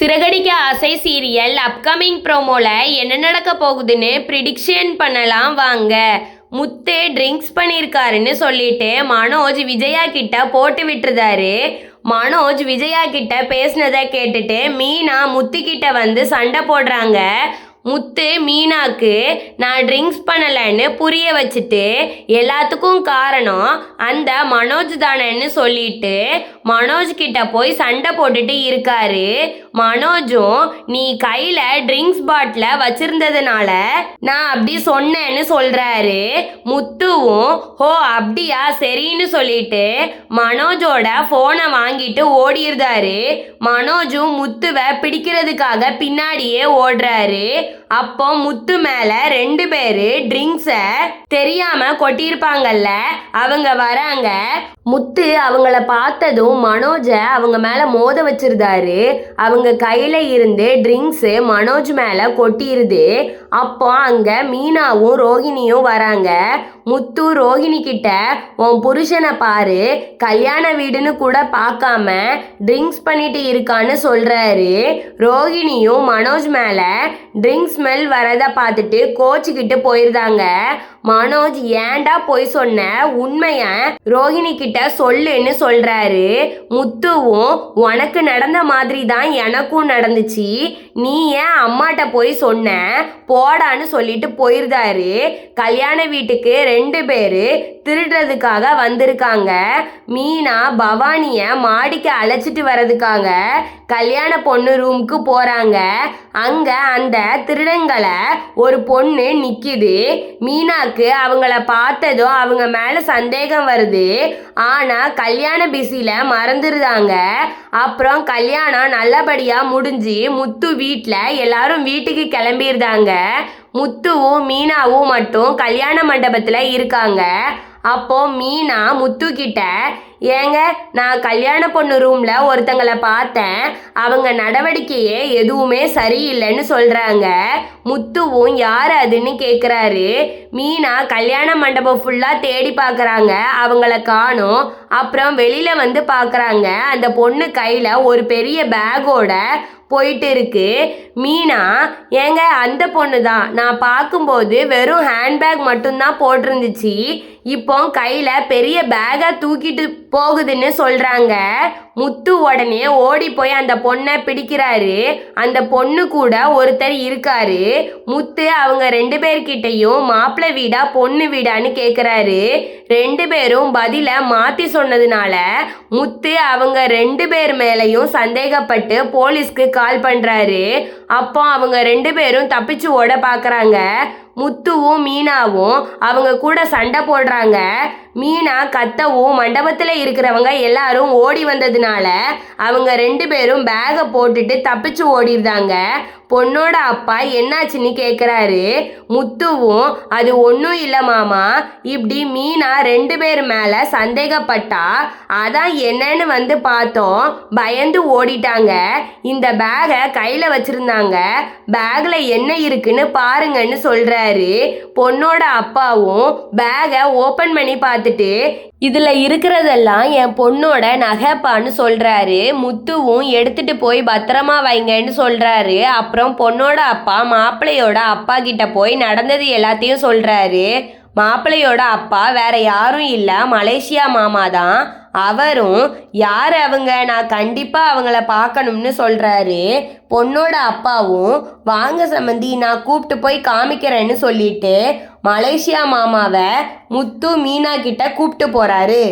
சிறகடிக்க ஆசை serial upcoming ப்ரோமோல என்ன நடக்க போகுதுன்னு ப்ரிடிக்ஷன் பண்ணலாம் வாங்க. முத்து ட்ரிங்க்ஸ் பண்ணியிருக்காருன்னு சொல்லிட்டு மனோஜ் விஜயா கிட்ட போட்டு விட்டுருதாரு. மனோஜ் விஜயா கிட்ட பேசினதை கேட்டுட்டு மீனா முத்து கிட்ட வந்து சண்டை போடுறாங்க. முத்து மீனாக்கு நான் ட்ரிங்க்ஸ் பண்ணலைன்னு புரிய வச்சுட்டு எல்லாத்துக்கும் காரணம் அந்த மனோஜ் தானேன்னு சொல்லிட்டு மனோஜ் கிட்ட போய் சண்டை போட்டுட்டு இருக்காரு. மனோஜும் நீ கையில் ட்ரிங்க்ஸ் பாட்டிலை வச்சிருந்ததுனால நான் அப்படி சொன்னேன்னு சொல்றாரு. முத்துவும் ஹோ அப்படியா? சரின்னு சொல்லிட்டு மனோஜோட ஃபோனை வாங்கிட்டு ஓடிருந்தாரு மனோஜும் முத்துவை பிடிக்கிறதுக்காக பின்னாடியே ஓடுறாரு. அப்போ முத்து மேல ரெண்டு பேரு ட்ரிங்க்ஸை தெரியாம கொட்டியிருப்பாங்கல்ல அவங்க வராங்க. முத்து அவங்கள பார்த்ததும் மனோஜை அவங்க மேல மோத வச்சிருந்தாரு. அவங்க கையில இருந்து ட்ரிங்க்ஸு மனோஜ் மேல கொட்டிருது. அப்போ அங்க மீனாவும் ரோகிணியும் வராங்க. முத்து ரோஹிணி கிட்ட உன் புருஷனை பாரு கல்யாண வீடுன்னு கூட பார்க்காம ட்ரிங்க்ஸ் பண்ணிட்டு இருக்கான்னு சொல்றாரு. ரோகிணியும் மனோஜ் மேல ட்ரிங்க்ஸ் ஸ்மெல் வரதை பார்த்துட்டு கோச்சுக்கிட்டு போயிருந்தாங்க. மனோஜ் ஏன்டா போய் சொன்ன? உண்மைய ரோஹிணி கிட்ட சொல்லுன்னு சொல்றாரு. முத்துவும் உனக்கு நடந்த மாதிரி தான் எனக்கும் நடந்துச்சு. நீ ஏன் அம்மாட்ட போய் சொன்ன? போடான்னு சொல்லிட்டு போயிருந்தாரு. கல்யாண வீட்டுக்கு ரெண்டு பேரு திருடுறதுக்காக வந்திருக்காங்க. மீனா பவானிய மாடிக்கு அழைச்சிட்டு வர்றதுக்காக கல்யாண பொண்ணு ரூமுக்கு போறாங்க. அங்க அந்த திருடங்களை ஒரு பொண்ணு நிற்கிது மீனாக்கு அவங்கள பார்த்ததும் அவங்க மேலே சந்தேகம் வருது. ஆனால் கல்யாண பிஸியில் மறந்துருதாங்க. அப்புறம் கல்யாணம் நல்லபடியாக முடிஞ்சு முத்து வீட்டில் எல்லாரும் வீட்டுக்கு கிளம்பிருந்தாங்க முத்துவும் மீனாவும் மட்டும் கல்யாண மண்டபத்தில் இருக்காங்க. அப்போ மீனா முத்து கிட்ட ஏங்க நான் கல்யாண பொண்ணு ரூம்ல ஒருத்தங்களை பார்த்தேன். அவங்க நடவடிக்கையே எதுவுமே சரியில்லைன்னு சொல்றாங்க. முத்துவும் யார் அதுன்னு கேட்குறாரு மீனா கல்யாண மண்டபம் ஃபுல்லாக தேடி பார்க்குறாங்க அவங்கள காணும். அப்புறம் வெளியில் வந்து பார்க்குறாங்க அந்த பொண்ணு கையில் ஒரு பெரிய பேக்கோட போயிட்டு இருக்கு மீனா ஏங்க அந்த பொண்ணு தான் நான் பார்க்கும்போது வெறும் ஹேண்ட்பேக் மட்டும்தான் போட்டிருந்துச்சு. இப்போ கையில் பெரிய பேக்கை தூக்கிட்டு போகுதுன்னு சொல்கிறாங்க முத்து உடனே ஓடி போய் அந்த பொண்ணை பிடிக்கிறாரு. அந்த பொண்ணு கூட ஒருத்தர் இருக்காரு. முத்து அவங்க ரெண்டு பேர்கிட்டையும் மாப்பிள்ளை வீடா பொண்ணு வீடான்னு கேட்குறாரு ரெண்டு பேரும் பதிலை மாற்றி சொன்னதுனால முத்து அவங்க ரெண்டு பேர் மேலேயும் சந்தேகப்பட்டு போலீஸ்க்கு கால் பண்ணுறாரு அப்போ அவங்க ரெண்டு பேரும் தப்பிச்சு ஓட பார்க்குறாங்க முத்துவும் மீனாவும் அவங்க கூட சண்டை போடுறாங்க. மீனா கத்தவும் மண்டபத்தில் இருக்கிறவங்க எல்லாரும் ஓடி வந்ததுனால அவங்க ரெண்டு பேரும் பேகை போட்டுட்டு தப்பிச்சு ஓடிருந்தாங்க பொண்ணோட அப்பா என்னாச்சுன்னு கேட்குறாரு முத்துவும் அது ஒன்றும் இல்லை மாமா. இப்படி மீனா ரெண்டு பேர் மேலே சந்தேகப்பட்டா அதான் என்னன்னு வந்து பார்த்தோம். பயந்து ஓடிட்டாங்க. இந்த பேகை கையில் வச்சுருந்தாங்க. பேக்கில் என்ன இருக்குன்னு பாருங்கன்னு சொல்கிறாரு பொண்ணோட அப்பாவும் பேகை ஓப்பன் பண்ணி பார்த்துட்டு இதில் இருக்கிறதெல்லாம் என் பொண்ணோட நகைப்பான்னு சொல்கிறாரு முத்துவும் எடுத்துட்டு போய் பத்திரமா வைங்கன்னு சொல்கிறாரு அப்புறம் பொண்ணோட அப்பா மாப்பிள்ளையோட அப்பா கிட்ட போய் நடந்தது எல்லாத்தையும் சொல்கிறாரு மாப்பிள்ளையோட அப்பா வேற யாரும் இல்லை. மலேசியா மாமா தான். அவரும் யார் அவங்க? நான் கண்டிப்பாக அவங்கள பார்க்கணும்னு சொல்கிறாரு பொண்ணோட அப்பாவும் வாங்க சம்மந்தி நான் கூப்பிட்டு போய் காமிக்கிறேன்னு சொல்லிட்டு மலேசியா மாமாவை முத்து மீனா கிட்ட கூப்பிட்டு போகிறாரு